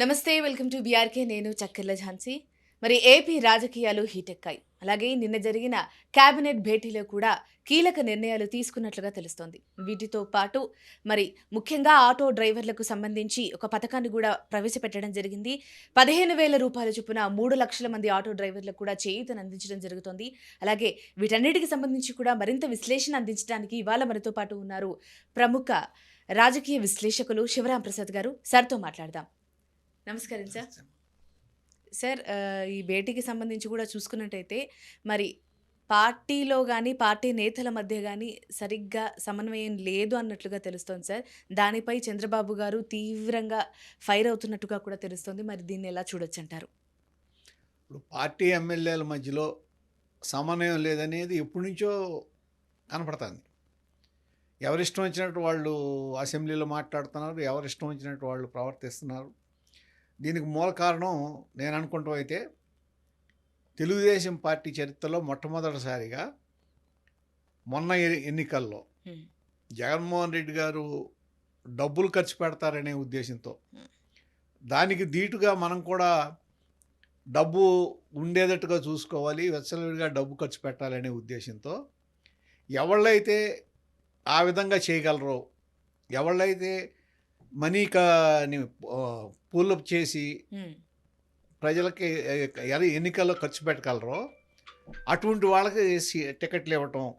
నమస్తే welcome to BRK. నేను చక్కెర్ల ఝాన్సీ. మరి ఏపీ రాజకీయాలు హీటెక్కాయి అలాగే నిన్న జరిగిన కేబినెట్ భేటీలో కూడా కీలక నిర్ణయాలు తీసుకున్నట్లుగా తెలుస్తోంది. వీటితో పాటు మరి ముఖ్యంగా ఆటో డ్రైవర్లకు సంబంధించి ఒక పథకాన్ని కూడా ప్రవేశపెట్టడం జరిగింది. పదిహేను వేల రూపాయల చొప్పున మూడు లక్షల మంది ఆటో డ్రైవర్లకు కూడా చేయూతను అందించడం జరుగుతోంది. అలాగే వీటన్నిటికి సంబంధించి కూడా మరింత విశ్లేషణ అందించడానికి ఇవాళ మనతో పాటు ఉన్నారు ప్రముఖ రాజకీయ విశ్లేషకులు శివరాం ప్రసాద్ గారు. సార్తో మాట్లాడదాం. నమస్కారం. సార్ సార్ ఈ భేటీకి సంబంధించి కూడా చూసుకున్నట్టయితే మరి పార్టీలో కానీ పార్టీ నేతల మధ్య కానీ సరిగ్గా సమన్వయం లేదు అన్నట్లుగా తెలుస్తోంది సార్. దానిపై చంద్రబాబు గారు తీవ్రంగా ఫైర్ అవుతున్నట్టుగా కూడా తెలుస్తోంది. మరి దీన్ని ఎలా చూడొచ్చు అంటారు? ఇప్పుడు పార్టీ ఎమ్మెల్యేల మధ్యలో సమన్వయం లేదనేది ఎప్పటి నుంచో కనపడుతుంది. ఎవరిష్టం వచ్చినట్టు వాళ్ళు అసెంబ్లీలో మాట్లాడుతున్నారు ఎవరిష్టం వచ్చినట్టు వాళ్ళు ప్రవర్తిస్తున్నారు. దీనికి మూల కారణం నేను అనుకుంటాం అయితే తెలుగుదేశం పార్టీ చరిత్రలో మొట్టమొదటిసారిగా మొన్న ఎన్నికల్లో. జగన్మోహన్ రెడ్డి గారు డబ్బులు ఖర్చు పెడతారనే ఉద్దేశంతో. దానికి దీటుగా మనం కూడా డబ్బు ఉండేటట్టుగా చూసుకోవాలి వెచ్చలవిడిగా డబ్బు ఖర్చు పెట్టాలనే ఉద్దేశంతో ఎవళ్ళైతే ఆ విధంగా చేయగలరో ఎవళ్ళైతే మనీని పూలప్ చేసి ప్రజలకి ఎ- ఎన్నికల్లో ఖర్చు పెట్టగలరో అటువంటి వాళ్ళకి టికెట్లు ఇవ్వటం.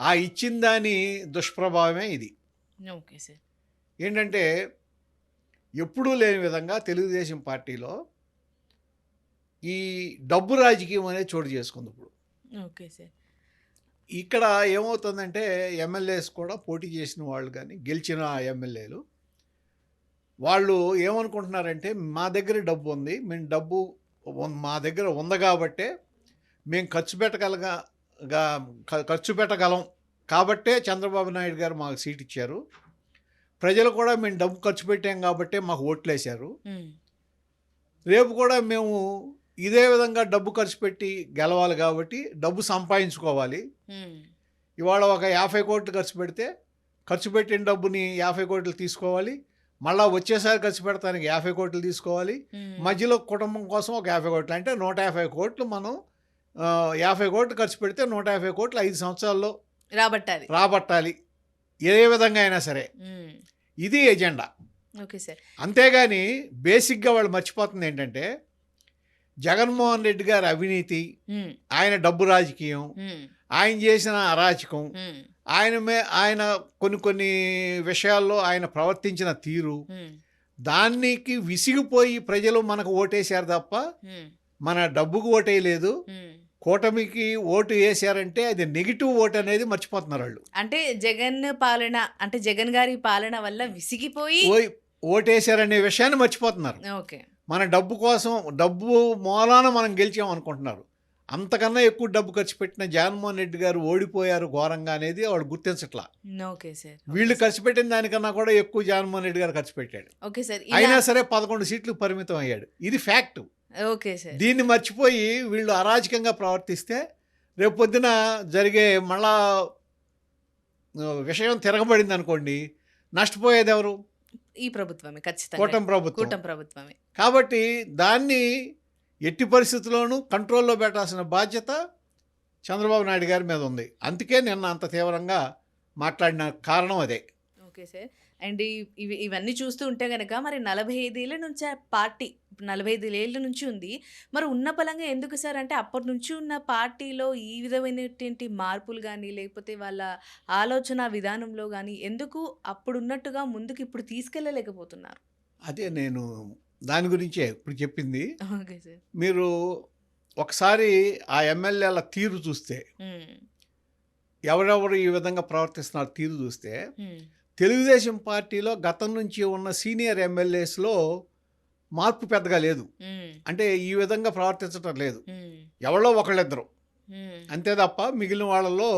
ఆ ఇచ్చిన దాని దుష్ప్రభావమే ఇది. Okay sir. ఏంటంటే ఎప్పుడూ లేని విధంగా తెలుగుదేశం పార్టీలో ఈ డబ్బు రాజకీయం అనేది చోటు చేసుకుంది ఇప్పుడు. Okay sir. ఇక్కడ ఏమవుతుందంటే ఎమ్మెల్యేస్ కూడా పోటీ చేసిన వాళ్ళు కానీ గెలిచిన ఎమ్మెల్యేలు వాళ్ళు ఏమనుకుంటున్నారంటే మా దగ్గర డబ్బు ఉంది మేము డబ్బు మా దగ్గర ఉంది కాబట్టే మేము ఖర్చు పెట్టగలగా ఖర్చు పెట్టగలం. కాబట్టే చంద్రబాబు నాయుడు గారు మాకు సీట్ ఇచ్చారు. ప్రజలు కూడా మేము డబ్బు ఖర్చు పెట్టాం కాబట్టే మాకు ఓట్లు వేశారు ఉమ్, రేపు కూడా మేము ఇదే విధంగా డబ్బు ఖర్చు పెట్టి గెలవాలి కాబట్టి డబ్బు సంపాదించుకోవాలి. ఇవాళ ఒక యాభై కోట్లు ఖర్చు పెడితే ఖర్చు పెట్టిన డబ్బుని యాభై కోట్లు తీసుకోవాలి. మళ్ళా వచ్చేసారి ఖర్చు పెడతానికి యాభై కోట్లు తీసుకోవాలి. మధ్యలో కుటుంబం కోసం ఒక యాభై కోట్లు. అంటే నూట యాభై కోట్లు మనం యాభై కోట్లు ఖర్చు పెడితే నూట యాభై కోట్లు ఐదు సంవత్సరాల్లో రాబట్టాలి. రాబట్టాలి. ఏ విధంగా అయినా సరే. ఇది ఎజెండా. Okay sir. అంతేగాని బేసిక్గా వాళ్ళు మర్చిపోతుంది ఏంటంటే జగన్మోహన్ రెడ్డి గారి అవినీతి ఆయన డబ్బు రాజకీయం ఆయన చేసిన అరాచకం ఉమ్, ఆయన మే ఆయన కొన్ని కొన్ని విషయాల్లో ఆయన ప్రవర్తించిన తీరు దానికి విసిగిపోయి ప్రజలు మనకు ఓటేశారు తప్ప మన డబ్బుకు ఓటేయలేదు. కూటమికి ఓటు వేసారంటే అది నెగిటివ్ ఓటు అనేది మర్చిపోతున్నారు వాళ్ళు. అంటే జగన్ పాలన అంటే జగన్ గారి పాలన వల్ల విసిగిపోయి ఓటేశారనే విషయాన్ని మర్చిపోతున్నారు. ఓకే. మన డబ్బు కోసం డబ్బు మూలాన మనం గెలిచాం అనుకుంటున్నారు అంతకన్నా ఎక్కువ డబ్బు ఖర్చు పెట్టిన జగన్మోహన్ రెడ్డి గారు ఓడిపోయారు ఘోరంగా అనేది వాళ్ళు గుర్తించట్లా. ఓకే సార్ వీళ్ళు ఖర్చు పెట్టిన దానికన్నా కూడా ఎక్కువ జగన్మోహన్ రెడ్డి గారు ఖర్చు పెట్టాడు. ఓకే సార్ అయినా సరే పదకొండు సీట్లు పరిమితం అయ్యాడు. ఇది ఫ్యాక్ట్ ఓకే సార్ దీన్ని మర్చిపోయి వీళ్ళు అరాజకంగా ప్రవర్తిస్తే రేపు పొద్దున జరిగే మళ్ళా విషయం తిరగబడింది అనుకోండి నష్టపోయేది ఎవరు? ఈ ప్రభుత్వమే ఖచ్చితంగా. కూటమి ప్రభుత్వం. కూటమి ప్రభుత్వమే. కాబట్టి దాన్ని ఎట్టి పరిస్థితుల్లోనూ కంట్రోల్లో పెట్టాల్సిన బాధ్యత చంద్రబాబు నాయుడు గారి మీద ఉంది. అందుకే నిన్న అంత తీవ్రంగా మాట్లాడిన కారణం అదే. Okay sir. అండ్ ఇవి ఇవన్నీ చూస్తూ ఉంటే కనుక మరి నలభై ఐదేళ్ళ నుంచి ఆ పార్టీ నలభై ఐదు ఏళ్ళ నుంచి ఉంది. మరి ఉన్న పలంగా ఎందుకు సార్? అంటే అప్పటి నుంచి ఉన్న పార్టీలో ఈ విధమైనటువంటి మార్పులు కానీ లేకపోతే వాళ్ళ ఆలోచన విధానంలో కానీ ఎందుకు అప్పుడు ఉన్నట్టుగా ముందుకు ఇప్పుడు తీసుకెళ్ళలేకపోతున్నారు? అదే నేను దాని గురించే ఇప్పుడు చెప్పింది. మీరు ఒకసారి ఆ ఎమ్మెల్యేల తీరు చూస్తే ఎవరెవరు ఈ విధంగా ప్రవర్తిస్తున్నారు తీరు చూస్తే తెలుగుదేశం పార్టీలో గతం నుంచి ఉన్న సీనియర్ ఎమ్మెల్యేస్లో మార్పు పెద్దగా లేదు. అంటే ఈ విధంగా ప్రవర్తించడం లేదు. ఎవరో ఒకళ్ళిద్దరు. అంతే తప్ప మిగిలిన వాళ్ళలో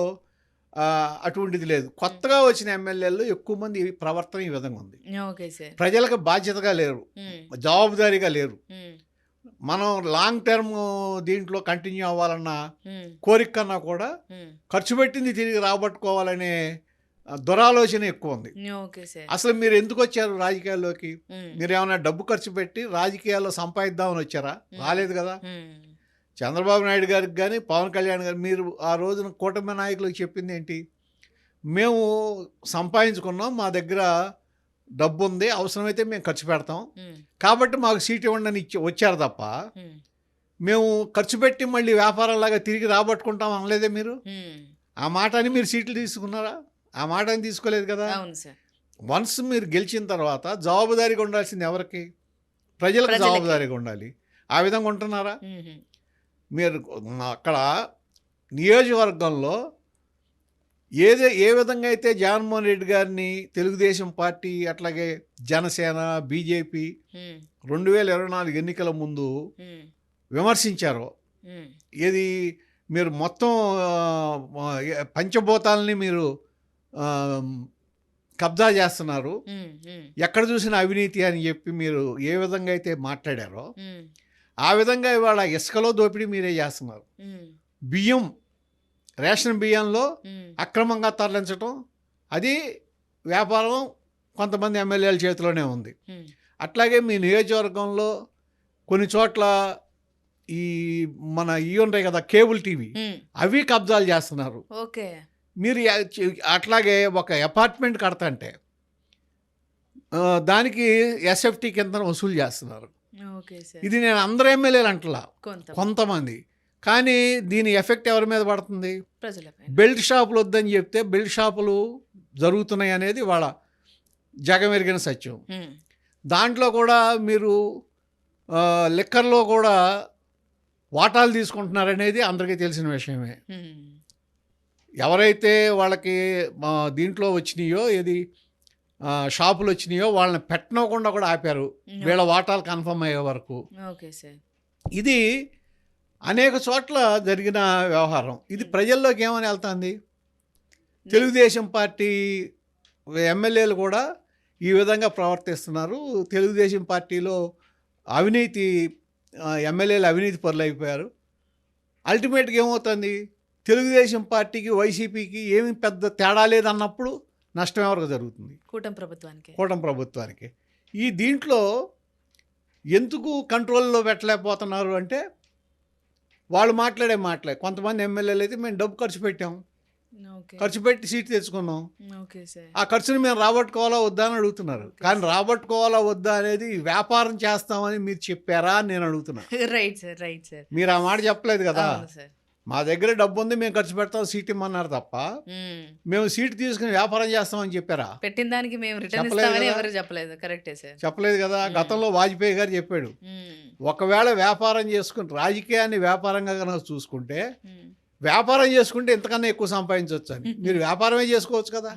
అటువంటిది లేదు. కొత్తగా వచ్చిన ఎమ్మెల్యేలు ఎక్కువ మంది ప్రవర్తన ఈ విధంగా ఉంది. ప్రజలకు బాధ్యతగా లేరు. జవాబుదారీగా లేరు. మనం లాంగ్ టర్మ్ దీంట్లో కంటిన్యూ అవ్వాలన్న కోరిక కన్నా కూడా ఖర్చు పెట్టింది తిరిగి రాబట్టుకోవాలనే దురాలోచన ఎక్కువ ఉంది. అసలు మీరు ఎందుకు వచ్చారు రాజకీయాల్లోకి? మీరు ఏమైనా డబ్బు ఖర్చు పెట్టి రాజకీయాల్లో సంపాదిద్దామని వచ్చారా? రాలేదు కదా? చంద్రబాబు నాయుడు గారికి కానీ పవన్ కళ్యాణ్ గారు మీరు ఆ రోజున కూటమి నాయకులకు చెప్పింది ఏంటి? మేము సంపాదించుకున్నాం మా దగ్గర డబ్బు ఉంది అవసరమైతే మేము ఖర్చు పెడతాం. కాబట్టి మాకు సీట్ ఇవ్వండి అని ఇచ్చి వచ్చారు తప్ప మేము ఖర్చు పెట్టి మళ్ళీ వ్యాపారంలాగా తిరిగి రాబట్టుకుంటాం అనలేదే మీరు. ఆ మాట అని మీరు సీట్లు తీసుకున్నారా? ఆ మాట అని తీసుకోలేదు కదా? వన్స్ మీరు గెలిచిన తర్వాత జవాబుదారీగా ఉండాల్సింది ఎవరికి? ప్రజలకు. జవాబుదారీగా ఉండాలి. ఆ విధంగా ఉంటున్నారా? మీరు అక్కడ నియోజకవర్గంలో ఏదే ఏ విధంగా అయితే జగన్మోహన్ రెడ్డి గారిని తెలుగుదేశం పార్టీ అట్లాగే జనసేన బీజేపీ రెండు వేల ఇరవై నాలుగు ఎన్నికల ముందు విమర్శించారో ఏది మీరు మొత్తం పంచభూతాలని మీరు కబ్జా చేస్తున్నారు ఎక్కడ చూసిన అవినీతి అని చెప్పి మీరు ఏ విధంగా అయితే మాట్లాడారో ఆ విధంగా ఇవాళ ఇసుకలో దోపిడీ మీరే చేస్తున్నారు. బియ్యం రేషన్ బియ్యంలో అక్రమంగా తరలించడం అది వ్యాపారం కొంతమంది ఎమ్మెల్యేల చేతిలోనే ఉంది. అట్లాగే మీ నియోజకవర్గంలో కొన్ని చోట్ల ఈ మన ఇవి ఉంటాయి కదా కేబుల్ టీవీ అవి కబ్జాలు చేస్తున్నారు. ఓకే. మీరు అట్లాగే ఒక అపార్ట్మెంట్ కడతంటే దానికి ఎస్ఎఫ్టీ కింద వసూలు చేస్తున్నారు. ఇది నేను అందరు ఎమ్మెల్యేలు అంటలా. కొంత కొంతమంది. కానీ దీని ఎఫెక్ట్ ఎవరి మీద పడుతుంది? బెల్ట్ షాపులు వద్దని చెప్తే బెల్ట్ షాపులు జరుగుతున్నాయి అనేది వాళ్ళ జగమెరిగిన సత్యం. దాంట్లో కూడా మీరు లిక్కర్లో కూడా వాటాలు తీసుకుంటున్నారనేది అందరికీ తెలిసిన విషయమే. ఎవరైతే వాళ్ళకి దీంట్లో వచ్చినాయో ఏది? షాపులు వచ్చినాయో వాళ్ళని పెట్టనకుండా కూడా ఆపారు. వీళ్ళ వాటాలు కన్ఫర్మ్ అయ్యే వరకు. ఇది అనేక చోట్ల జరిగిన వ్యవహారం. ఇది ప్రజల్లోకి ఏమని వెళ్తుంది? తెలుగుదేశం పార్టీ ఎమ్మెల్యేలు కూడా ఈ విధంగా ప్రవర్తిస్తున్నారు. తెలుగుదేశం పార్టీలో అవినీతి ఎమ్మెల్యేలు అవినీతి పరులు అయిపోయారు అల్టిమేట్గా ఏమవుతుంది? తెలుగుదేశం పార్టీకి వైసీపీకి ఏమి పెద్ద తేడా లేదన్నప్పుడు నష్టం ఎవరికి జరుగుతుంది? కూటమి ప్రభుత్వానికి. కూటమి ప్రభుత్వానికి. ఈ దీంట్లో ఎందుకు కంట్రోల్లో పెట్టలేకపోతున్నారు అంటే వాళ్ళు మాట్లాడే మాటలే. కొంతమంది ఎమ్మెల్యేలు అయితే మేము డబ్బు ఖర్చు పెట్టాం. ఖర్చు పెట్టి సీట్ తెచ్చుకున్నాం. ఆ ఖర్చుని మేము రాబట్టుకోవాలా వద్దా అని అడుగుతున్నారు. కానీ రాబట్టుకోవాలా వద్దా అనేది వ్యాపారం చేస్తామని మీరు చెప్పారా అని నేను అడుగుతున్నా. Right sir right sir. మీరు ఆ మాట చెప్పలేదు కదా. మా దగ్గర డబ్బు ఉంది మేము ఖర్చు పెడతాం సీట్ ఇమ్మన్నారు తప్ప మేము సీట్ తీసుకుని వ్యాపారం చేస్తామని చెప్పారా? పెట్టిన దానికి మేము రిటర్న్ చెప్పలేదు ఇస్తామని కదా? ఎవరు చెప్పలేదు కరెక్టే సార్. చెప్పలేదు కదా. గతంలో వాజ్పేయి గారు చెప్పాడు. ఒకవేళ వ్యాపారం చేసుకుని రాజకీయాన్ని వ్యాపారంగా కనుక చూసుకుంటే వ్యాపారం చేసుకుంటే ఇంతకన్నా ఎక్కువ సంపాదించవచ్చు అని. మీరు వ్యాపారమే చేసుకోవచ్చు కదా.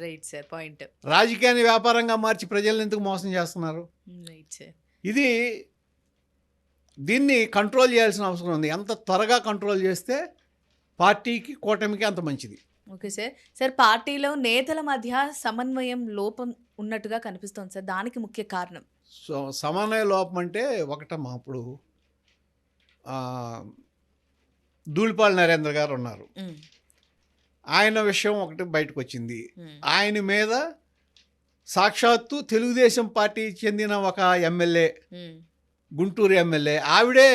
Right sir point. రాజకీయాన్ని వ్యాపారంగా మార్చి ప్రజల్ని ఎందుకు మోసం చేస్తున్నారు? Um, right sir. ఇది దీన్ని కంట్రోల్ చేయాల్సిన అవసరం ఉంది. ఎంత త్వరగా కంట్రోల్ చేస్తే పార్టీకి కూటమికి అంత మంచిది. Okay sir. సార్ పార్టీలో నేతల మధ్య సమన్వయం లోపం ఉన్నట్టుగా కనిపిస్తోంది సార్. దానికి ముఖ్య కారణం? సో సమన్వయ లోపం అంటే ఒకటమ్మా అప్పుడు ధూళిపాల్ నరేంద్ర గారు ఉన్నారు. ఆయన విషయం ఒకటి బయటకు వచ్చింది ఆయన మీద సాక్షాత్తు తెలుగుదేశం పార్టీకి చెందిన ఒక ఎమ్మెల్యే గుంటూరు ఎమ్మెల్యే. ఆవిడే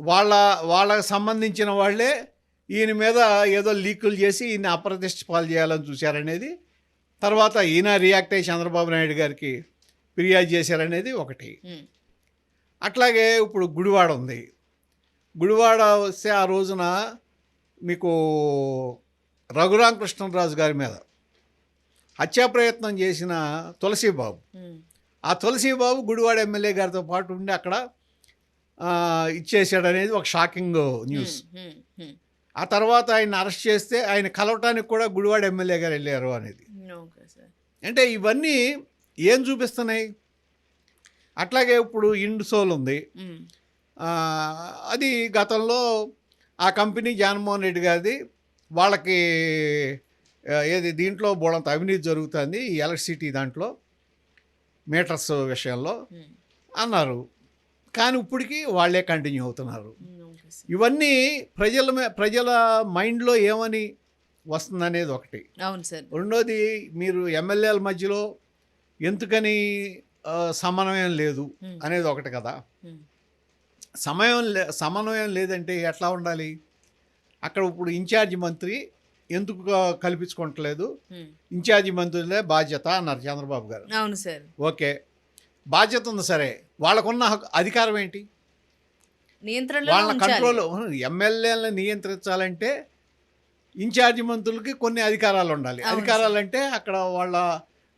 వాళ్ళ వాళ్ళకి సంబంధించిన వాళ్ళే ఈయన మీద ఏదో లీకులు చేసి ఈయన అప్రతిష్ట పాలు చేయాలని చూశారనేది. తర్వాత ఈయన రియాక్ట్ అయ్యి చంద్రబాబు నాయుడు గారికి ఫిర్యాదు చేశారనేది ఒకటి. అట్లాగే ఇప్పుడు గుడివాడ ఉంది. గుడివాడ వస్తే ఆ రోజున మీకు రఘురామ కృష్ణరాజు గారి మీద హత్యా ప్రయత్నం చేసిన తులసీబాబు. ఆ తులసీబాబు గుడివాడ ఎమ్మెల్యే గారితో పాటు ఉండి అక్కడ ఇచ్చేసాడు అనేది ఒక షాకింగ్ న్యూస్. ఆ తర్వాత ఆయన అరెస్ట్ చేస్తే ఆయన కలవటానికి కూడా గుడివాడ ఎమ్మెల్యే గారు వెళ్ళారు అనేది. అంటే ఇవన్నీ ఏం చూపిస్తున్నాయి? అట్లాగే ఇప్పుడు ఇండ్సోల్ ఉంది. ఉమ్, ఆ, అది గతంలో ఆ కంపెనీ జగన్మోహన్ రెడ్డి గారిది వాళ్ళకి ఏది దీంట్లో బోడంత అవినీతి జరుగుతుంది ఈ ఎలక్ట్రిసిటీ దాంట్లో. మీటర్స్ విషయంలో ఉమ్, అన్నారు. కానీ ఇప్పటికీ వాళ్ళే కంటిన్యూ అవుతున్నారు. సార్. ఇవన్నీ ప్రజల ప్రజల మైండ్లో ఏమని వస్తుందనేది ఒకటి. అవును సార్. రెండోది మీరు ఎమ్మెల్యేల మధ్యలో ఎందుకని సమన్వయం లేదు ఉమ్, అనేది ఒకటి కదా. సమయం లే సమన్వయం లేదంటే ఎట్లా ఉండాలి? అక్కడ ఇప్పుడు ఇన్ఛార్జి మంత్రి ఎందుకు కల్పించుకోవట్లేదు. ఇన్ఛార్జి మంత్రులే బాధ్యత అన్నారు చంద్రబాబు గారు. అవును సార్. ఓకే. బాధ్యత ఉంది సరే. వాళ్ళకున్న అధికారం ఏంటి? వాళ్ళ. కంట్రోల్ ఎమ్మెల్యేలను నియంత్రించాలంటే ఇన్ఛార్జి మంత్రులకి కొన్ని అధికారాలు ఉండాలి. అధికారాలు అంటే అక్కడ వాళ్ళ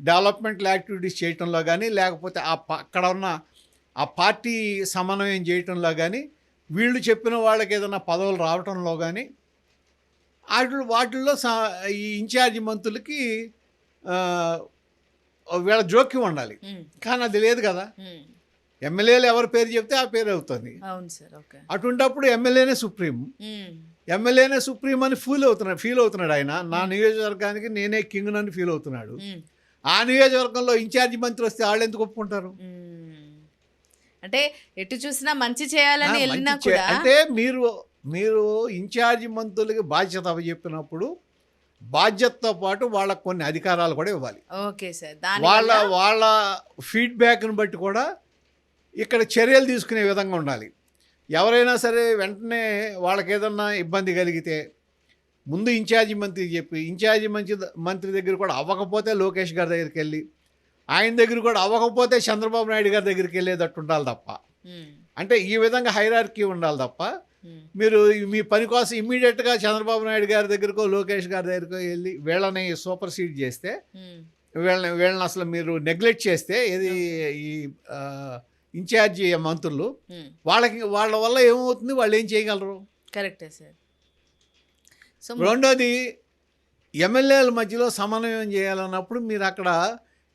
డెవలప్మెంట్ యాక్టివిటీస్ చేయటంలో కానీ లేకపోతే ఆ అక్కడ ఉన్న ఆ పార్టీ సమన్వయం చేయటంలో కానీ వీళ్ళు చెప్పిన వాళ్ళకి ఏదైనా పదవులు రావటంలో కానీ వాటి వాటిల్లో ఈ ఇన్ఛార్జి మంత్రులకి వీళ్ళ జోక్యం ఉండాలి. కానీ అది లేదు కదా. ఎమ్మెల్యేలు ఎవరి పేరు చెప్తే ఆ పేరు అవుతుంది. అవును సార్ ఓకే. అటువంటప్పుడు ఎమ్మెల్యేనే సుప్రీం. ఎమ్మెల్యేనే సుప్రీం అని ఫీల్ అవుతున్నాడు ఫీల్ అవుతున్నాడు ఆయన. నా నియోజకవర్గానికి నేనే కింగ్ అని ఫీల్ అవుతున్నాడు. ఆ నియోజకవర్గంలో ఇన్ఛార్జి మంత్రి వస్తే వాళ్ళు ఎందుకు ఒప్పుకుంటారు. అంటే ఎటు చూసినా మంచి చేయాలని వెళ్ళినా కూడా అంటే మీరు మీరు ఇన్ఛార్జి మంత్రులకి బాధ్యత అప్పచెప్పినప్పుడు బాధ్యతతో పాటు వాళ్ళకు కొన్ని అధికారాలు కూడా ఇవ్వాలి. Okay sir. వాళ్ళ వాళ్ళ ఫీడ్బ్యాక్ని బట్టి కూడా ఇక్కడ చర్యలు తీసుకునే విధంగా ఉండాలి. ఎవరైనా సరే వెంటనే వాళ్ళకి ఏదన్నా ఇబ్బంది కలిగితే ముందు ఇన్ఛార్జి మంత్రికి చెప్పి ఇన్ఛార్జి మంత్రి మంత్రి దగ్గర కూడా అవ్వకపోతే లోకేష్ గారి దగ్గరికి వెళ్ళి ఆయన దగ్గర కూడా అవ్వకపోతే చంద్రబాబు నాయుడు గారి దగ్గరికి వెళ్ళేటట్టు ఉండాలి తప్ప. అంటే ఈ విధంగా హైరార్కీ ఉండాలి తప్ప మీరు మీ పని కోసం ఇమ్మీడియట్గా చంద్రబాబు నాయుడు గారి దగ్గరకో లోకేష్ గారి దగ్గరకో వెళ్ళి వీళ్ళని సూపర్ సీడ్ చేస్తే ఉమ్. వీళ్ళని వీళ్ళని అసలు మీరు నెగ్లెక్ట్ చేస్తే ఇది ఈ ఆ, ఇన్ఛార్జి మంత్రులు ఉమ్, వాళ్ళకి వాళ్ళ వల్ల ఏమవుతుంది? వాళ్ళు ఏం చేయగలరు? కరెక్టే సార్. రెండోది ఎమ్మెల్యేల మధ్యలో సమన్వయం చేయాలన్నప్పుడు మీరు అక్కడ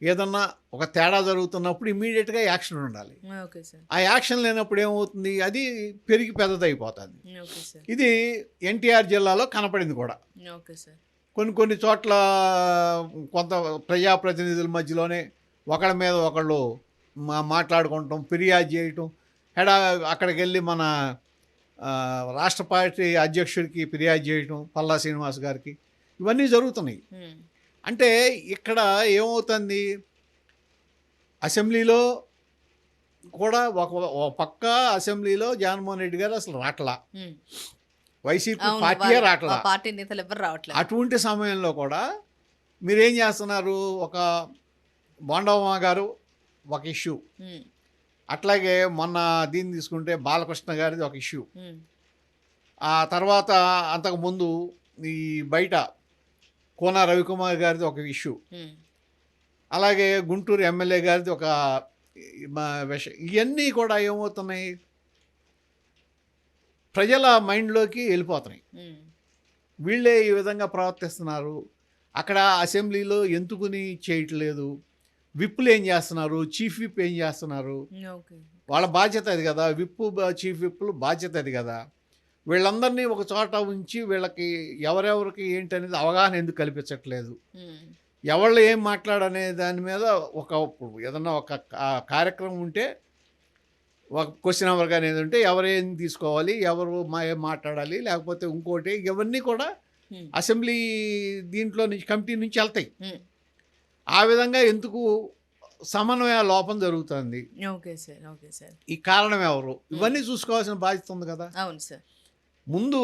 ఏదన్నా ఒక తేడా జరుగుతున్నప్పుడు ఇమీడియట్గా యాక్షన్ ఉండాలి. ఆ యాక్షన్ లేనప్పుడు ఏమవుతుంది? అది పెరిగి పెద్దదైపోతుంది. ఇది ఎన్టీఆర్ జిల్లాలో కనపడింది కూడా. Okay sir. కొన్ని కొన్ని చోట్ల కొంత ప్రజాప్రతినిధుల మధ్యలోనే ఒకళ్ళ మీద ఒకళ్ళు మాట్లాడుకుంటాం ఫిర్యాదు చేయటం. హెడా అక్కడికి వెళ్ళి మన రాష్ట్ర పార్టీ అధ్యక్షుడికి ఫిర్యాదు చేయటం పల్లా శ్రీనివాస్ గారికి. ఇవన్నీ జరుగుతున్నాయి. అంటే ఇక్కడ ఏమవుతుంది? అసెంబ్లీలో కూడా ఒక పక్క అసెంబ్లీలో జగన్మోహన్ రెడ్డి గారు అసలు రాట్లా. వైసీపీ పార్టీయే వాళ్ళ- రాట్లా. పార్టీ నేతలు ఎవరు రావట్లేదు. అటువంటి సమయంలో కూడా మీరేం చేస్తున్నారు? ఒక బోండమ్మ గారు ఒక ఇష్యూ. అట్లాగే మొన్న దీన్ని తీసుకుంటే బాలకృష్ణ గారిది ఒక ఇష్యూ. ఆ తర్వాత అంతకుముందు ఈ బయట కోన రవికుమార్ గారిది ఒక ఇష్యూ. అలాగే గుంటూరు ఎమ్మెల్యే గారిది ఒక విష ఇవన్నీ కూడా ఏమవుతున్నాయి? ప్రజల మైండ్లోకి వెళ్ళిపోతున్నాయి. వీళ్ళే ఈ విధంగా ప్రవర్తిస్తున్నారు. అక్కడ అసెంబ్లీలో ఎందుకుని చేయట్లేదు? విప్పులు ఏం చేస్తున్నారు? చీఫ్ విప్ ఏం చేస్తున్నారు? వాళ్ళ బాధ్యత అది కదా. విప్పు చీఫ్ విప్పులు బాధ్యత అది కదా. వీళ్ళందరినీ ఒక చోట ఉంచి వీళ్ళకి ఎవరెవరికి ఏంటి అనేది అవగాహన ఎందుకు కల్పించట్లేదు? ఎవళ్ళు ఏం మాట్లాడనే దాని మీద ఒక ఏదన్నా ఒక కార్యక్రమం ఉంటే ఒక క్వశ్చన్ అవర్ కానీ ఏది ఉంటే ఎవరేం తీసుకోవాలి ఎవరు మా ఏం మాట్లాడాలి లేకపోతే ఇంకోటి ఇవన్నీ కూడా అసెంబ్లీ దీంట్లో నుంచి కమిటీ నుంచి వెళ్తాయి. ఆ విధంగా ఎందుకు సమన్వయ లోపం జరుగుతుంది? Okay sir okay sir. ఈ కారణం ఎవరు? ఇవన్నీ చూసుకోవాల్సిన బాధ్యత ఉంది కదా? అవును సార్. ముందు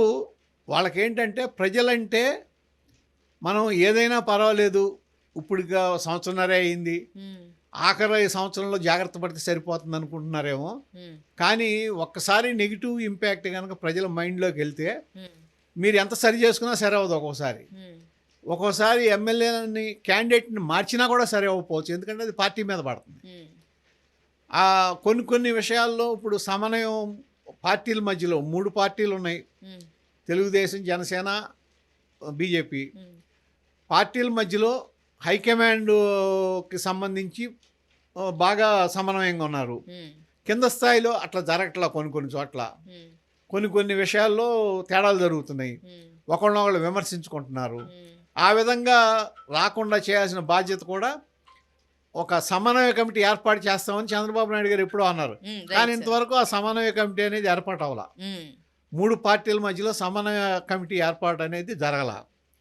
వాళ్ళకేంటంటే ప్రజలంటే మనం ఏదైనా పర్వాలేదు ఇప్పుడుగా సంవత్సరంన్నరే అయింది. ఆఖరి సంవత్సరంలో జాగ్రత్త పడితే సరిపోతుంది అనుకుంటున్నారేమో. కానీ ఒక్కసారి నెగిటివ్ ఇంపాక్ట్ కనుక ప్రజల మైండ్లోకి వెళ్తే మీరు ఎంత సరి చేసుకున్నా సరే అవ్వదు ఒక్కోసారి. ఒక్కోసారి ఎమ్మెల్యేలని క్యాండిడేట్ని మార్చినా కూడా సరే అవ్వకపోవచ్చు. ఎందుకంటే అది పార్టీ మీద పడుతుంది. కొన్ని కొన్ని విషయాల్లో ఇప్పుడు సమన్వయం పార్టీల మధ్యలో మూడు పార్టీలు ఉన్నాయి. తెలుగుదేశం జనసేన బీజేపీ. పార్టీల మధ్యలో హైకమాండ్కి సంబంధించి బాగా సమన్వయంగా ఉన్నారు. కింద స్థాయిలో అట్లా జరగట్లా కొన్ని కొన్ని చోట్ల. కొన్ని కొన్ని విషయాల్లో తేడాలు జరుగుతున్నాయి. ఉమ్, ఒకళ్ళనొకళ్ళు విమర్శించుకుంటున్నారు. ఆ విధంగా రాకుండా చేయాల్సిన బాధ్యత కూడా ఒక సమన్వయ కమిటీ ఏర్పాటు చేస్తామని చంద్రబాబు నాయుడు గారు ఎప్పుడూ అన్నారు. కానీ. ఇంతవరకు ఆ సమన్వయ కమిటీ అనేది ఏర్పాటు అవ్వాల మూడు పార్టీల మధ్యలో సమన్వయ కమిటీ ఏర్పాటు అనేది జరగల.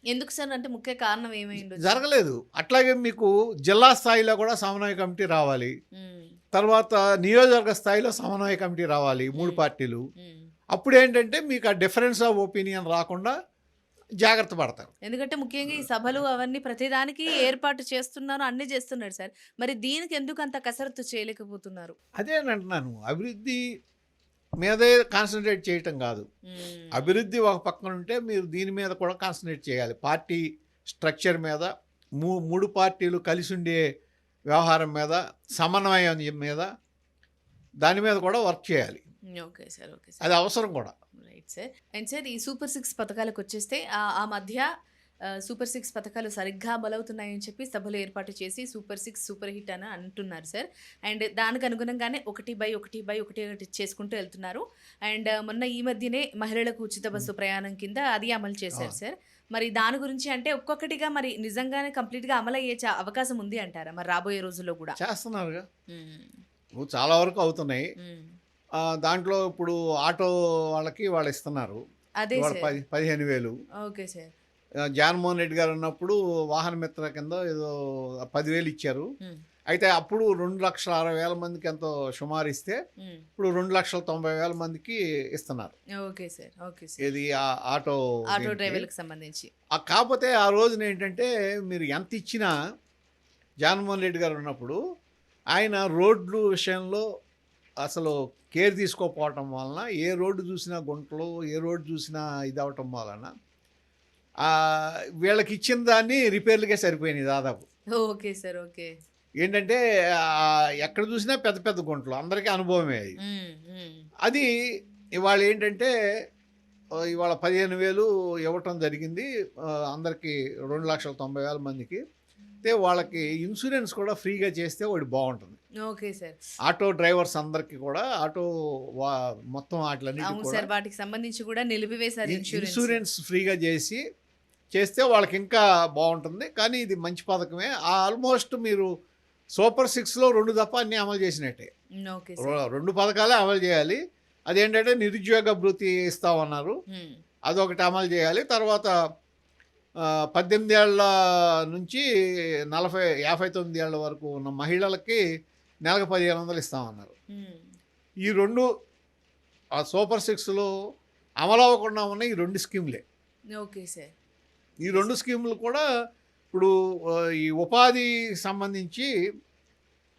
ఎందుకు సార్? అంటే ముఖ్య కారణం ఏమైంది జరగలేదు. అట్లాగే మీకు జిల్లా స్థాయిలో కూడా సమన్వయ కమిటీ రావాలి. తర్వాత నియోజకవర్గ స్థాయిలో సమన్వయ కమిటీ రావాలి మూడు. పార్టీలు. అప్పుడు ఏంటంటే మీకు ఆ డిఫరెన్స్ ఆఫ్ ఒపీనియన్ రాకుండా జాగ్రత్త పడతారు. ఎందుకంటే ముఖ్యంగా ఈ సభలు అవన్నీ ప్రతిదానికి ఏర్పాటు చేస్తున్నారు అన్ని చేస్తున్నారు సార్. మరి దీనికి ఎందుకు అంత కసరత్తు చేయలేకపోతున్నారు? అదే అని అంటున్నాను. అభివృద్ధి మీదే కాన్సన్ట్రేట్ చేయటం కాదు. అభివృద్ధి ఒక పక్కన ఉంటే మీరు దీని మీద కూడా కాన్సన్ట్రేట్ చేయాలి. పార్టీ స్ట్రక్చర్ మీద మూ మూడు పార్టీలు కలిసి ఉండే వ్యవహారం మీద సమన్వయం మీద దాని మీద కూడా వర్క్ చేయాలి. ఓకే సార్ ఓకే అది అవసరం కూడా. Right sir. అండ్ సార్ ఈ సూపర్ సిక్స్ పథకాలకు వచ్చేస్తే ఆ- మధ్య సూపర్ సిక్స్ పథకాలు సరిగ్గా అమలవుతున్నాయని చెప్పి సభలు ఏర్పాటు చేసి సూపర్ సిక్స్ సూపర్ హిట్ అని అంటున్నారు సార్. అండ్ దానికి అనుగుణంగానే ఒకటి బై ఒకటి బై ఒకటి ఒకటి చేసుకుంటూ వెళ్తున్నారు. అండ్ మొన్న ఈ మధ్యనే మహిళలకు ఉచిత బస్సు ప్రయాణం కింద అది అమలు చేశారు. సార్. మరి దాని గురించి అంటే ఒక్కొక్కటిగా మరి నిజంగానే కంప్లీట్గా అమలు అయ్యే అవకాశం ఉంది అంటారా? మరి రాబోయే రోజుల్లో కూడా. చేస్తున్నారుగా. ఇప్పుడు చాలా వరకు అవుతున్నాయి. దాంట్లో ఇప్పుడు ఆటో వాళ్ళకి వాళ్ళు ఇస్తున్నారు. పదిహేను వేలు. Okay sir. జగన్మోహన్ రెడ్డి గారు ఉన్నప్పుడు వాహన మిత్ర కింద ఏదో పదివేలు ఇచ్చారు. అయితే అప్పుడు రెండు లక్షల అరవై వేల మందికి ఎంతో సుమారు ఇస్తే. ఇప్పుడు రెండు లక్షల తొంభై వేల మందికి ఇస్తున్నారు ఓకే సార్ ఓకే ఇది ఆటో ఆటో. డ్రైవర్లకు సంబంధించి కాకపోతే ఆ రోజున ఏంటంటే మీరు ఎంత ఇచ్చినా జగన్మోహన్ రెడ్డి గారు ఉన్నప్పుడు ఆయన రోడ్లు విషయంలో అసలు కేర్ తీసుకోకపోవటం వలన ఏ రోడ్డు చూసినా గుంటలు ఏ రోడ్డు చూసినా ఇది అవటం వలన వీళ్ళకి ఇచ్చిన దాన్ని రిపేర్లకే సరిపోయినాయి దాదాపు. Okay sir okay. ఏంటంటే ఎక్కడ చూసినా పెద్ద పెద్ద గుంటలు. అందరికీ అనుభవమే అది. అది ఇవాళ ఏంటంటే ఇవాళ పదిహేను వేలు ఇవ్వటం జరిగింది. అందరికీ రెండు లక్షల తొంభై వేల మందికి. అయితే వాళ్ళకి ఇన్సూరెన్స్ కూడా ఫ్రీగా చేస్తే వాడి బాగుంటుంది. Okay sir. ఆటో డ్రైవర్స్ అందరికీ కూడా ఆటో వా మొత్తం సార్ వాటికి సంబంధించి కూడా నిలిపివేశారు ఇన్సూరెన్స్ ఫ్రీగా చేసి చేస్తే వాళ్ళకి ఇంకా బాగుంటుంది. కానీ ఇది మంచి పథకమే. ఆల్మోస్ట్ మీరు సూపర్ సిక్స్లో రెండు దఫా అన్ని అమలు చేసినట్టే. రెండు పథకాలే అమలు చేయాలి. అదేంటంటే నిరుద్యోగ భృతి ఇస్తామన్నారు. అదొకటి అమలు చేయాలి. తర్వాత పద్దెనిమిది ఏళ్ళ నుంచి నలభై యాభై తొమ్మిది ఏళ్ళ వరకు ఉన్న మహిళలకి నెలకు పదిహేను వందలు ఇస్తామన్నారు. ఈ రెండు ఆ సూపర్ సిక్స్లో అమలు అవ్వకుండా ఉన్న ఈ రెండు స్కీమ్లే. Okay sir. ఈ రెండు స్కీములు కూడా ఇప్పుడు ఈ ఉపాధి సంబంధించి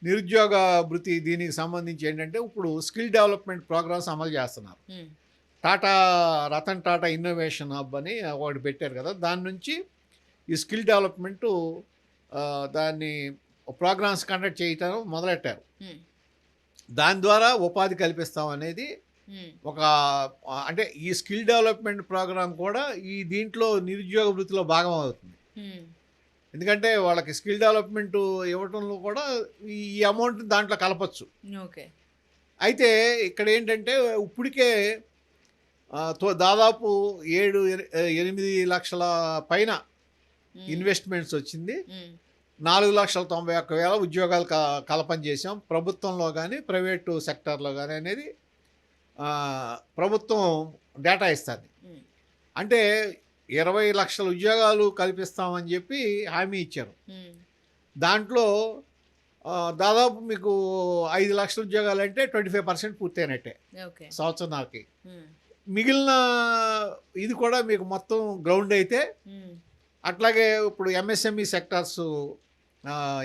నిరుద్యోగ భృతి దీనికి సంబంధించి ఏంటంటే ఇప్పుడు స్కిల్ డెవలప్మెంట్ ప్రోగ్రామ్స్ అమలు చేస్తున్నారు. టాటా రతన్ టాటా ఇన్నోవేషన్ హబ్ అని ఒకటి పెట్టారు కదా దాని నుంచి ఈ స్కిల్ డెవలప్మెంట్ దాన్ని ప్రోగ్రామ్స్ కండక్ట్ చేయటం మొదలెట్టారు. దాని ద్వారా ఉపాధి కల్పిస్తాం అనేది. ఒక అంటే ఈ స్కిల్ డెవలప్మెంట్ ప్రోగ్రామ్ కూడా ఈ దీంట్లో నిరుద్యోగ వృత్తిలో భాగం అవుతుంది. ఎందుకంటే వాళ్ళకి స్కిల్ డెవలప్మెంట్ ఇవ్వటంలో కూడా ఈ అమౌంట్ దాంట్లో కలపచ్చు. ఓకే. అయితే ఇక్కడ ఏంటంటే ఇప్పటికే దాదాపు ఏడు ఎని- ఎనిమిది లక్షల పైన ఇన్వెస్ట్మెంట్స్ వచ్చింది. నాలుగు లక్షల తొంభై ఒక్క వేల ఉద్యోగాలు క కల్పన చేసాం ప్రభుత్వంలో కానీ ప్రైవేటు సెక్టార్లో కానీ అనేది ప్రభుత్వం డేటా ఇస్తుంది. అంటే ఇరవై లక్షల ఉద్యోగాలు కల్పిస్తామని చెప్పి హామీ ఇచ్చారు. దాంట్లో దాదాపు మీకు ఐదు లక్షల ఉద్యోగాలు అంటే ట్వంటీ ఫైవ్ పర్సెంట్ పూర్తయినట్టే సంవత్సరానికి మిగిలిన ఇది కూడా మీకు మొత్తం గ్రౌండ్ అయితే. అట్లాగే ఇప్పుడు ఎంఎస్ఎంఈ సెక్టార్స్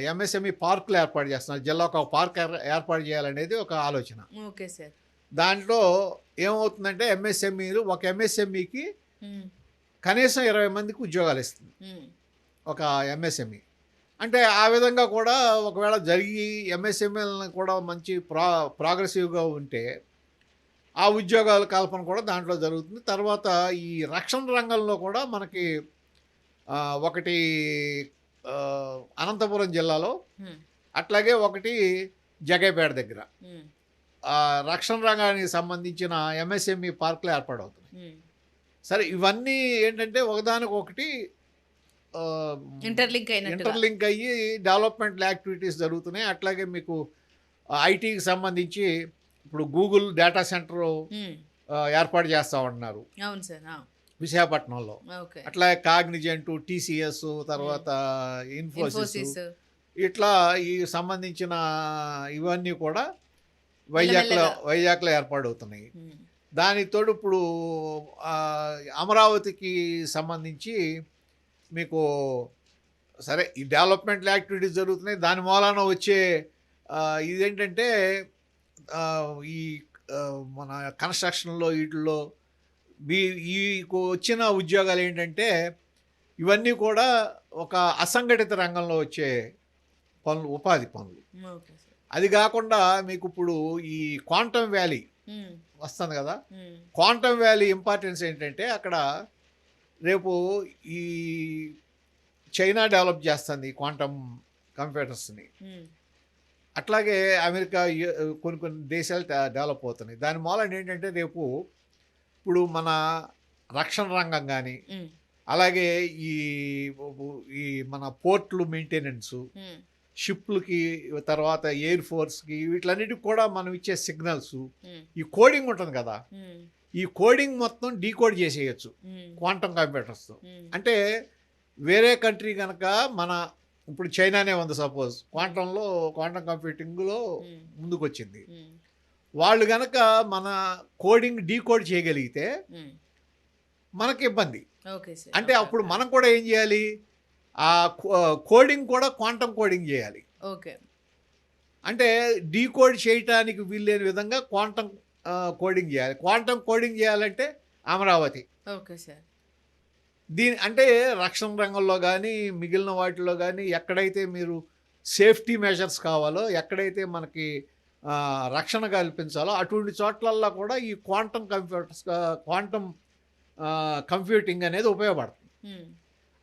ఎంఎస్ఎంఈ పార్కులు ఏర్పాటు చేస్తున్నారు జిల్లాకు ఒక పార్క్ ఏర్- ఏర్పాటు చేయాలనేది ఒక ఆలోచన ఓకే సార్ దాంట్లో ఏమవుతుందంటే ఎంఎస్ఎంఈలు ఒక ఎంఎస్ఎంఈకి కనీసం ఇరవై మందికి ఉద్యోగాలు ఇస్తుంది. ఒక ఎంఎస్ఎంఈ. అంటే ఆ విధంగా కూడా ఒకవేళ జరిగి ఎంఎస్ఎంఈలను కూడా మంచి ప్రా ప్రోగ్రెసివ్గా ఉంటే ఆ ఉద్యోగాల కల్పన కూడా దాంట్లో జరుగుతుంది. తర్వాత ఈ రక్షణ రంగంలో కూడా మనకి ఒకటి అనంతపురం జిల్లాలో అట్లాగే ఒకటి జగేపేట దగ్గర. రక్షణ రంగానికి సంబంధించిన ఎంఎస్ఎంఈ పార్కులు ఏర్పాటవుతున్నాయి. సరే ఇవన్నీ ఏంటంటే ఒకదానికి ఒకటి ఆ, ఇంటర్లింక్ ఇంటర్లింక్ అయ్యి డెవలప్మెంట్ యాక్టివిటీస్ జరుగుతున్నాయి. అట్లాగే మీకు ఐటీకి సంబంధించి ఇప్పుడు గూగుల్ డేటా సెంటర్. ఏర్పాటు చేస్తా ఉంటున్నారు. అవును సార్ ఆ. విశాఖపట్నంలో. ఓకే. అట్లా కాగ్నిజెంట్ టీసీఎస్ తర్వాత ఇన్ఫోసిస్ ఇట్లా ఈ సంబంధించిన ఇవన్నీ కూడా వైజాగ్లో. వైజాగ్లో ఏర్పాటవుతున్నాయి ఉమ్, దానికి తోడు ఇప్పుడు అమరావతికి సంబంధించి మీకు సరే ఈ డెవలప్మెంట్ యాక్టివిటీస్ జరుగుతున్నాయి. దాని మూలాన వచ్చే ఇదేంటంటే ఈ మన కన్స్ట్రక్షన్లో వీటిల్లో మీ ఈ వచ్చిన ఉద్యోగాలు ఏంటంటే ఇవన్నీ కూడా ఒక అసంఘటిత రంగంలో వచ్చే పనులు ఉపాధి పనులు. అది కాకుండా మీకు ఇప్పుడు ఈ క్వాంటమ్ వ్యాలీ వస్తుంది కదా. క్వాంటమ్ వ్యాలీ ఇంపార్టెన్స్ ఏంటంటే అక్కడ రేపు ఈ చైనా డెవలప్ చేస్తుంది క్వాంటమ్ కంప్యూటర్స్ని. అట్లాగే అమెరికా కొన్ని కొన్ని దేశాలు డెవలప్ అవుతున్నాయి. దాని మూలన ఏంటంటే రేపు ఇప్పుడు మన రక్షణ రంగం కానీ అలాగే ఈ ఈ మన పోర్ట్లు మెయింటెనెన్సు షిప్లకి తర్వాత ఎయిర్ ఫోర్స్కి వీటిలన్నిటికి కూడా మనం ఇచ్చే సిగ్నల్స్. ఈ కోడింగ్ ఉంటుంది కదా? ఈ కోడింగ్ మొత్తం డీకోడ్ చేసేయచ్చు క్వాంటమ్ కంప్యూటర్స్తో అంటే వేరే కంట్రీ కనుక మన ఇప్పుడు చైనానే ఉంది సపోజ్ క్వాంటంలో క్వాంటమ్ కంప్యూటింగ్లో ఉమ్, ముందుకు వచ్చింది ఉమ్, వాళ్ళు కనుక మన కోడింగ్ డీకోడ్ చేయగలిగితే. మనకి ఇబ్బంది. అంటే అప్పుడు. మనం కూడా ఏం చేయాలి? ఆ కోడింగ్ కూడా క్వాంటమ్ కోడింగ్ చేయాలి. ఓకే. అంటే డీకోడ్ చేయటానికి వీల్లేని విధంగా క్వాంటమ్ కోడింగ్ చేయాలి. క్వాంటమ్ కోడింగ్ చేయాలంటే అమరావతి. Okay sir. దీని అంటే రక్షణ రంగంలో కానీ మిగిలిన వాటిలో కానీ ఎక్కడైతే మీరు సేఫ్టీ మెజర్స్ కావాలో ఎక్కడైతే మనకి రక్షణ కల్పించాలో అటువంటి చోట్లల్లో కూడా ఈ క్వాంటమ్ కంప్యూటర్స్ క్వాంటమ్ కంప్యూటింగ్ అనేది ఉపయోగపడుతుంది.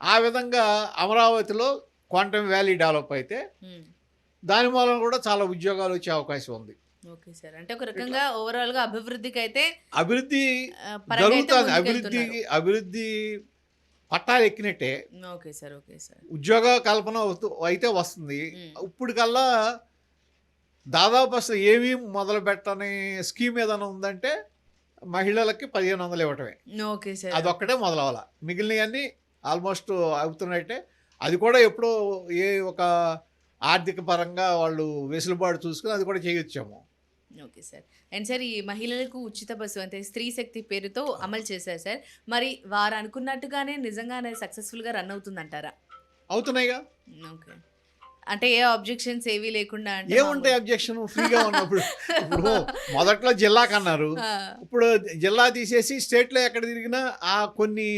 ఆ విధంగా అమరావతిలో క్వాంటమ్ వ్యాలీ డెవలప్ అయితే. దాని మూలన కూడా చాలా ఉద్యోగాలు వచ్చే అవకాశం ఉంది. Okay sir. అంటే ఒక రకంగా ఓవరాల్గా అభివృద్ధికి అయితే అభివృద్ధి జరుగుతుంది. అభివృద్ధి అభివృద్ధి పట్టాలు ఎక్కినట్టే ఓకే సార్ ఓకే సార్. ఉద్యోగ కల్పన అయితే వస్తుంది. ఇప్పుడు కల్లా దాదాపు అసలు ఏమీ మొదలు పెట్టని స్కీమ్ ఏదైనా ఉందంటే మహిళలకి పదిహేను వందలు ఇవ్వటమే. Okay sir. అదొక్కటే మొదలవ్వాల. మిగిలినవన్నీ ఆల్మోస్ట్ అవుతున్నట్టే అది కూడా ఎప్పుడో ఏ ఒక ఆర్థిక పరంగా వాళ్ళు వెసులుబాటు చూసుకుని అది కూడా చేయొచ్చాము. Okay sir. అండ్ సార్ ఈ మహిళలకు ఉచిత బస్సు అంటే స్త్రీ శక్తి పేరుతో అమలు చేశారు సార్. మరి వారు అనుకున్నట్టుగానే నిజంగానే సక్సెస్ఫుల్గా రన్ అవుతుందంటారా? అవుతున్నాయిగా. ఓకే. అంటే ఏ ఆబ్జెక్షన్స్ ఏవి లేకుండా ఏముంటాయి అబ్జెక్షన్ ఫ్రీగా ఉన్నప్పుడు. ఇప్పుడు మొదట్లో జిల్లాకు అన్నారు. ఆ, ఇప్పుడు జిల్లా తీసేసి స్టేట్లో ఎక్కడ తిరిగినా ఆ కొన్ని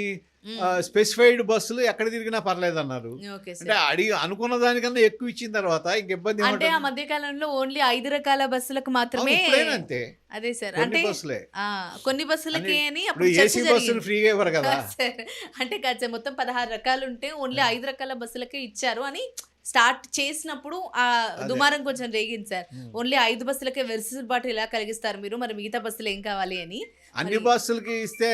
స్పెసిఫైడ్ బస్సులు ఎక్కడ తిరిగినా పర్లేదు అన్నారు ఓకే అంటే అడిగి అనుకున్న దానికన్నా ఎక్కువ ఇచ్చిన తర్వాత ఇంక ఇబ్బంది అంటే ఆ? మధ్య కాలంలో ఓన్లీ ఐదు రకాల బస్సులకు మాత్రమే అంతే అదే సార్. అంటే కొన్ని బస్సులకి అని అప్పుడు ఏసీ బస్సులు. ఫ్రీగా ఇవ్వరు కదా. అంటే కాదు మొత్తం పదహారు రకాలు ఉంటే ఓన్లీ ఐదు రకాల బస్సులకే ఇచ్చారు అని స్టార్ట్ చేసినప్పుడు ఆ. దుమారం కొంచెం రేగింది సార్. ఓన్లీ ఐదు బస్సులకే వెసులుబాటు ఎలా కలిగిస్తారు మీరు? మరి మిగతా బస్సులు ఏం కావాలి అని. అన్ని బస్సులకి ఇస్తే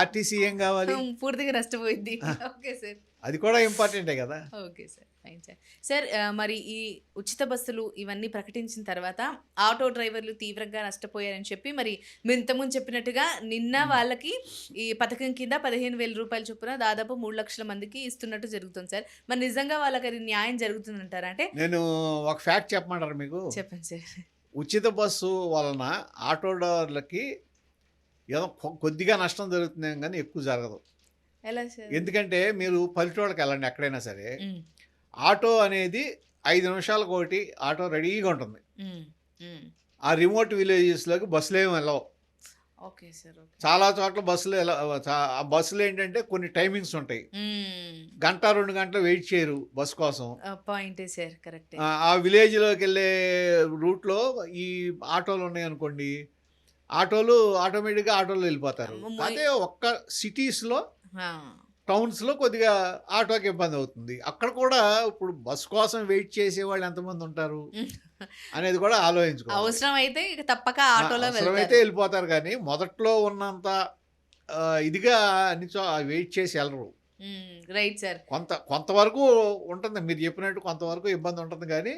ఆర్టీసీ ఏం కావాలి? పూర్తిగా నష్టపోయింది ఓకే సార్. అది కూడా ఇంపార్టెంటే కదా? Okay sir. Fine sir. మరి ఈ ఉచిత బస్సులు ఇవన్నీ ప్రకటించిన తర్వాత ఆటో డ్రైవర్లు తీవ్రంగా నష్టపోయారని చెప్పి మరి మీరు ఇంతకుముందు చెప్పినట్టుగా నిన్న వాళ్ళకి ఈ పథకం కింద పదిహేను వేల రూపాయల చొప్పున దాదాపు మూడు లక్షల మందికి ఇస్తున్నట్టు జరుగుతుంది సార్. మరి నిజంగా వాళ్ళకి అది న్యాయం జరుగుతుందంటారా? అంటే నేను ఒక ఫ్యాక్ట్ చెప్పమంటారు మీకు? చెప్పండి సార్. ఉచిత బస్సు వలన ఆటో డ్రైవర్లకి ఏదో కొద్దిగా నష్టం జరుగుతుంది కానీ ఎక్కువ జరగదు. ఎలా సార్? ఎందుకంటే మీరు పల్లెటూళ్ళకి వెళ్ళండి ఎక్కడైనా సరే ఆటో అనేది ఐదు నిమిషాలకు ఒకటి ఆటో రెడీగా ఉంటుంది. ఆ రిమోట్ విలేజెస్లోకి బస్సులు ఏమి వెళ్ళవు. ఓకే సార్ చాలా చోట్ల బస్సులు ఆ బస్సులు ఏంటంటే కొన్ని టైమింగ్స్ ఉంటాయి. గంట రెండు గంటలు వెయిట్ చేయరు బస్ కోసం. ఆ, పాయింటే సార్ కరెక్టే. ఆ- ఆ విలేజ్లోకి వెళ్ళే రూట్లో ఈ ఆటోలు ఉన్నాయి అనుకోండి ఆటోలు ఆటోమేటిక్గా ఆటోలు వెళ్ళిపోతారు. అదే ఒక్క సిటీస్లో టౌన్స్లో కొద్దిగా ఆటోకి ఇబ్బంది అవుతుంది. అక్కడ కూడా ఇప్పుడు బస్ కోసం వెయిట్ చేసే వాళ్ళు ఎంతమంది ఉంటారు అనేది కూడా ఆలోచించుకోవాలి. అవసరం అయితే తప్పక ఆటోలో అవసరమైతే వెళ్తారు వెళ్ళిపోతారు కానీ మొదట్లో ఉన్నంత ఇదిగా అన్ని వెయిట్ చేసి వెళ్ళరు. Right sir. కొంత కొంతవరకు ఉంటుంది. మీరు చెప్పినట్టు కొంతవరకు ఇబ్బంది ఉంటుంది కానీ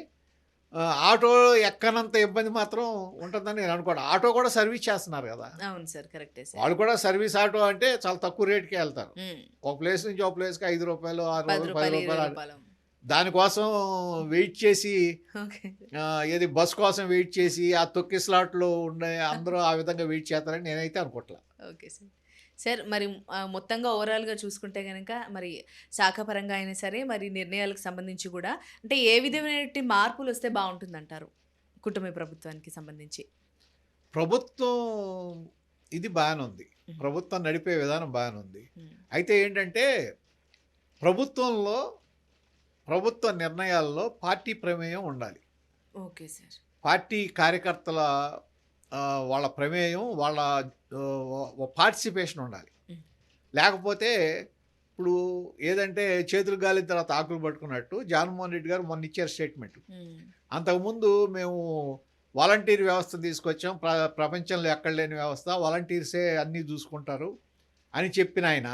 ఆటో ఎక్కనంత ఇబ్బంది మాత్రం ఉంటుందని నేను అనుకోను. ఆటో కూడా సర్వీస్ చేస్తున్నారు కదా. అవును సార్ కరెక్టే సార్. వాళ్ళు కూడా సర్వీస్ ఆటో అంటే చాలా తక్కువ రేట్కి వెళ్తారు. ఒక ప్లేస్ నుంచి ఒక ప్లేస్కి ఐదు రూపాయలు ఆరు రూపాయలు పది రూపాయలు దానికోసం వెయిట్ చేసి ఏది బస్ కోసం వెయిట్ చేసి ఆ తొక్కి స్లాట్లో ఉండే అందరూ ఆ విధంగా వెయిట్ చేస్తారని నేనైతే అనుకోవట్లా ఓకే సార్. సార్ మరి మొత్తంగా ఓవరాల్గా చూసుకుంటే కనుక మరి శాఖపరంగా అయినా సరే మరి నిర్ణయాలకు సంబంధించి కూడా అంటే ఏ విధమైన మార్పులు వస్తే బాగుంటుందంటారు? కుటుంబ ప్రభుత్వానికి సంబంధించి. ప్రభుత్వం ఇది బాగానే ఉంది ప్రభుత్వం నడిపే విధానం బాగానే ఉంది అయితే ఏంటంటే ప్రభుత్వంలో ప్రభుత్వ నిర్ణయాల్లో పార్టీ ప్రమేయం ఉండాలి. Okay sir. పార్టీ కార్యకర్తల వాళ్ళ ప్రమేయం వాళ్ళ పార్టిసిపేషన్ ఉండాలి. లేకపోతే ఇప్పుడు ఏదంటే చేతులు గాలిన తర్వాత ఆకులు పట్టుకున్నట్టు జగన్మోహన్ రెడ్డి గారు మొన్న ఇచ్చారు స్టేట్మెంట్. అంతకుముందు మేము వాలంటీర్ వ్యవస్థ తీసుకొచ్చాం. ప్ర ప్రపంచంలో ఎక్కడ లేని వ్యవస్థ. వాలంటీర్సే అన్నీ చూసుకుంటారు అని చెప్పిన ఆయన.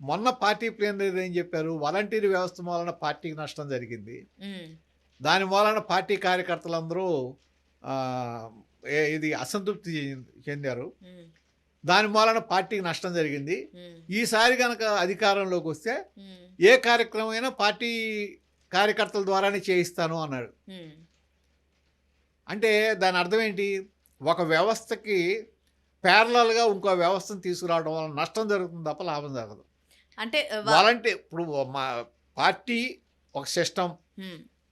మొన్న పార్టీ ప్లేనరీ ఏం చెప్పారు? వాలంటీర్ వ్యవస్థ వలన పార్టీకి నష్టం జరిగింది. దాని మూలన పార్టీ కార్యకర్తలందరూ ఇది అసంతృప్తి చెంది- చెందారు దాని మూలన పార్టీకి నష్టం జరిగింది. ఈసారి కనుక అధికారంలోకి వస్తే ఏ కార్యక్రమం అయినా పార్టీ కార్యకర్తల ద్వారానే చేయిస్తాను అన్నాడు. అంటే దాని అర్థం ఏంటి? ఒక వ్యవస్థకి ప్యారలల్గా ఇంకో వ్యవస్థను తీసుకురావడం వల్ల నష్టం జరుగుతుంది తప్ప లాభం జరగదు. అంటే వా- వాలంటీర్ ఇప్పుడు మా పార్టీ ఒక సిస్టమ్.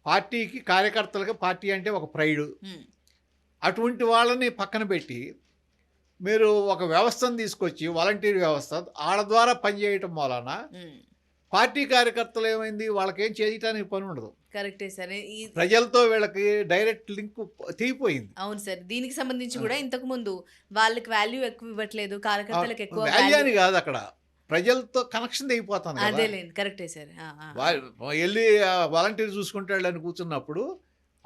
పార్టీకి కార్యకర్తలుగా పార్టీ అంటే ఒక ప్రైడ్. అటువంటి వాళ్ళని పక్కన పెట్టి మీరు ఒక వ్యవస్థను తీసుకొచ్చి వాలంటీర్ వ్యవస్థ వాళ్ళ ద్వారా పనిచేయటం వలన. పార్టీ కార్యకర్తలు ఏమైంది? వాళ్ళకేం చేయటానికి పని ఉండదు. కరెక్టే సార్. ప్రజలతో వీళ్ళకి డైరెక్ట్ లింక్ తెగిపోయింది అవును సార్. దీనికి సంబంధించి కూడా ఇంతకు ముందు వాళ్ళకి వాల్యూ ఎక్కువ ఇవ్వట్లేదు కార్యకర్తలకు ఎక్కువ వాల్యూ అని కాదు అక్కడ. ప్రజలతో కనెక్షన్ తెగిపోతుంది కదా. అదేలేండి. కరెక్టే సార్. వెళ్ళి వాలంటీర్ చూసుకుంటాడు అని కూర్చున్నప్పుడు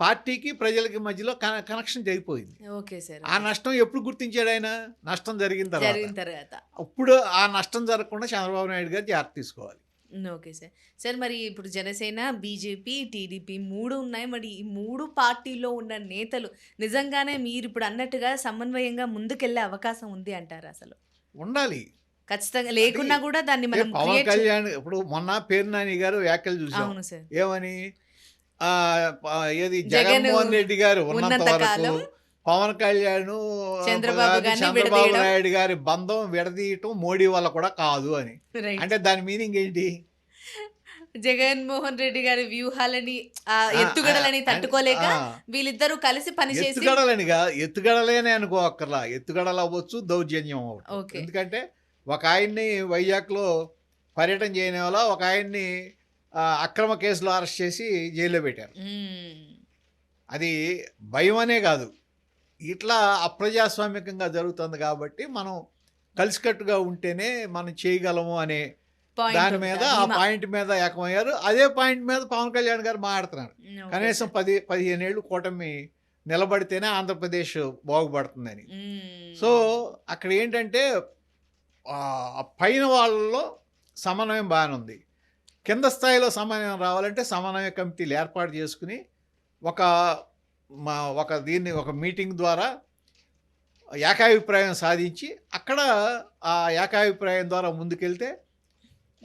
పార్టీకి ప్రజలకి మధ్యలో కన- కనెక్షన్ తెగిపోయింది ఓకే సార్ ఆ నష్టం ఎప్పుడు గుర్తించాడు ఆయన? నష్టం జరిగిన జరిగిన తర్వాత. అప్పుడు ఆ నష్టం జరగకుండా చంద్రబాబు నాయుడు గారు జాగ్రత్త తీసుకోవాలి. Okay sir. సార్ మరి ఇప్పుడు జనసేన బీజేపీ టీడీపీ మూడు ఉన్నాయి. మరి ఈ మూడు పార్టీల్లో ఉన్న నేతలు నిజంగానే మీరు ఇప్పుడు అన్నట్టుగా సమన్వయంగా ముందుకెళ్ళే అవకాశం ఉంది అంటారు అసలు? ఉండాలి. ఖచ్చితంగా లేకున్నా కూడా దాన్ని మనం పవన్ కళ్యాణ్ ఇప్పుడు మొన్న పేరు నాని గారు వ్యాఖ్యలు చూసాం. అవును సార్. ఏమని? ఏది జగన్ జగన్మోహన్ రెడ్డి గారు ఉన్నంత వరకు పవన్ కళ్యాణ్ చంద్రబాబు చంద్రబాబు. నాయుడు గారి బంధం విడదీయటం మోడీ వల్ల కూడా కాదు అని. అంటే దాని మీనింగ్ ఏంటి? జగన్మోహన్ రెడ్డి గారి వ్యూహాలని ఎత్తుగడలని తట్టుకోలేక వీళ్ళిద్దరూ కలిసి పనిచేసి ఎత్తుగడలనిగా ఎత్తుగడలేనే అనుకోక్కర్లా. ఎత్తుగడలు అవ్వచ్చు దౌర్జన్యం అవ్వచ్చు. ఎందుకంటే ఒక ఆయన్ని వైజాగ్లో పర్యటన చేయని వల్ల ఒక ఆయన్ని అక్రమ కేసులో అరెస్ట్ చేసి జైల్లో పెట్టారు. అది భయం అనే కాదు ఇట్లా అప్రజాస్వామికంగా జరుగుతుంది కాబట్టి మనం కలిసికట్టుగా ఉంటేనే మనం చేయగలము అనే దాని మీద ఆ. పాయింట్ మీద ఏకమయ్యారు అదే పాయింట్ మీద పవన్ కళ్యాణ్ గారు మాట్లాడుతున్నారు కనీసం. పది పదిహేను ఏళ్ళు కూటమి నిలబడితేనే ఆంధ్రప్రదేశ్ బాగుపడుతుందని. సో అక్కడ ఏంటంటే పైన వాళ్ళలో సమన్వయం బాగానే ఉంది కింద స్థాయిలో సమన్వయం రావాలంటే సమన్వయ కమిటీలు ఏర్పాటు చేసుకుని ఒక మా ఒక దీన్ని ఒక మీటింగ్ ద్వారా ఏకాభిప్రాయం సాధించి అక్కడ ఆ ఏకాభిప్రాయం ద్వారా ముందుకెళ్తే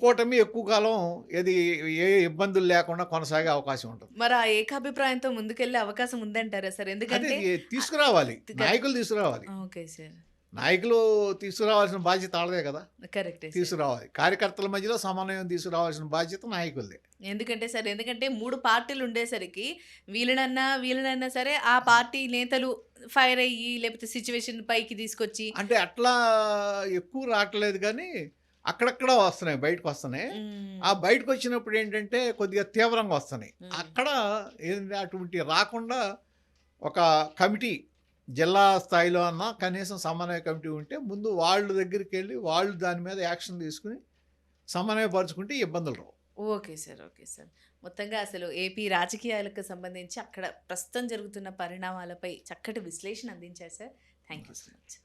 కూటమి ఎక్కువ కాలం ఏది ఏ ఇబ్బందులు లేకుండా కొనసాగే అవకాశం ఉంటుంది. మరి ఆ ఏకాభిప్రాయంతో ముందుకెళ్ళే అవకాశం ఉందంటారా సార్? ఎందుకంటే తీసుకురావాలి. నాయకులు తీసుకురావాలి. Okay sir. నాయకులు తీసుకురావాల్సిన బాధ్యత వాళ్ళదే కదా కరెక్టే. తీసుకురావాలి కార్యకర్తల మధ్యలో సమన్వయం తీసుకురావాల్సిన బాధ్యత నాయకులదే ఎందుకంటే సార్ ఎందుకంటే మూడు పార్టీలు ఉండేసరికి వీళ్ళనన్నా వీళ్ళనన్నా సరే ఆ పార్టీ నేతలు ఫైర్ అయ్యి లేకపోతే సిచ్యువేషన్ పైకి తీసుకొచ్చి అంటే అట్లా ఎక్కువ రావట్లేదు కానీ అక్కడక్కడ వస్తున్నాయి బయటకు వస్తున్నాయి. ఆ బయటకు వచ్చినప్పుడు ఏంటంటే కొద్దిగా తీవ్రంగా వస్తున్నాయి. అక్కడ ఏంటంటే అటువంటి రాకుండా ఒక కమిటీ జిల్లా స్థాయిలో అన్న కనీసం సమన్వయ కమిటీ ఉంటే ముందు వాళ్ళ దగ్గరికి వెళ్ళి వాళ్ళు దాని మీద యాక్షన్ తీసుకుని సమన్వయపరుచుకుంటే ఇబ్బందులు రావు. Okay sir okay sir. మొత్తంగా అసలు ఏపీ రాజకీయాలకు సంబంధించి అక్కడ ప్రస్తుతం జరుగుతున్న పరిణామాలపై చక్కటి విశ్లేషణ అందించారు sir. Thank you so much.